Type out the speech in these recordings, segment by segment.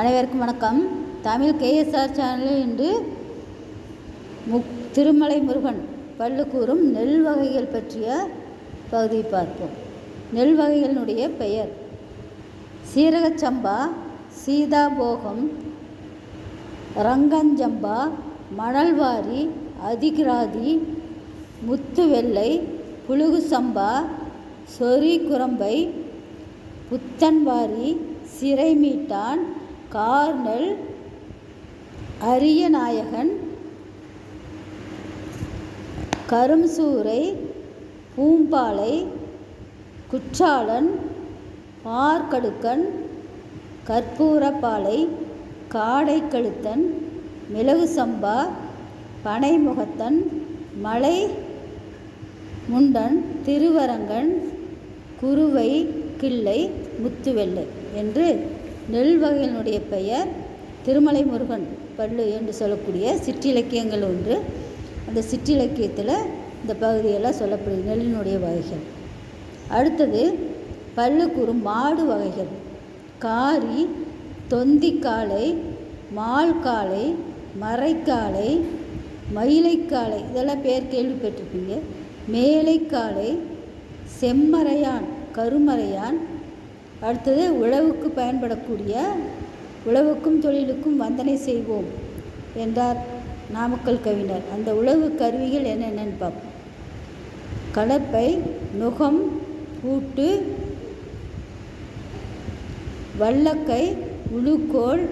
அனைவருக்கும் வணக்கம். தமிழ் கேஎஸ்ஆர் சேனலில் இன்று முக் திருமலை முருகன் பல்லு கூறும் நெல் வகைகள் பற்றிய பகுதியை பார்ப்போம். நெல் வகைகளினுடைய பெயர் சீரகச்சம்பா சீதாபோகம் ரங்கஞ்சம்பா மணல்வாரி அதிகிராதி முத்து வெள்ளை புழுகு சம்பா சொறி குரம்பை புத்தன்வாரி சிறைமீட்டான் கார்னல் அரியநாயகன் கரும்சூரை பூம்பாலை குற்றாலன் பார்க்கடுக்கன் கற்பூரப்பாலை காடைக்கழுத்தன் மிளகு சம்பா பனைமுகத்தன் மலை முண்டன் திருவரங்கன் குருவை கிள்ளை முத்துவெள்ளை என்று நெல் வகையினுடைய பெயர் திருமலை முருகன் பல்லு என்று சொல்லக்கூடிய சிற்றிலக்கியங்கள் ஒன்று. அந்த சிற்றிலக்கியத்தில் இந்த பகுதியெல்லாம் சொல்லப்படுது நெல்லினுடைய வகைகள். அடுத்தது பல்லு கூறும் மாடு வகைகள். காரி தொந்திக்காலை மால்காலை மறைக்காலை மயிலைக்காலை இதெல்லாம் பேர் கேள்விப்பட்டிருப்பீங்க. மேலைக்காலை செம்மறையான் கருமறையான் அடுத்தது உழவுக்கு பயன்படக்கூடிய உழவுக்கும் தொழிலுக்கும் வந்தனை செய்வோம் என்றார் நாமக்கல் கவிஞர். அந்த உழவு கருவிகள் என்னென்னு பார்ப்போம். கலப்பை நுகம் பூட்டு வல்லக்கை உழுக்கோள்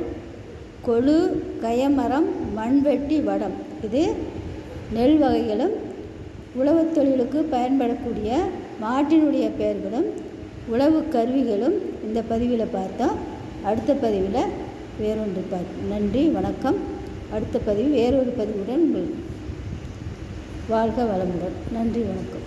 கொழு கயமரம் மண்வெட்டி வடம். இது நெல் வகைகளும் உழவுத் தொழிலுக்கு பயன்படக்கூடிய மாட்டினுடைய பெயர்களும் உழவு கருவிகளும் இந்த பதிவில் பார்த்தோம் அடுத்த பதிவில் வேறொன்று பார்ப்போம் நன்றி வணக்கம். அடுத்த பதிவு வேறொரு பதிவுடன் உங்கள் வாழ்க வளமுடன். நன்றி வணக்கம்.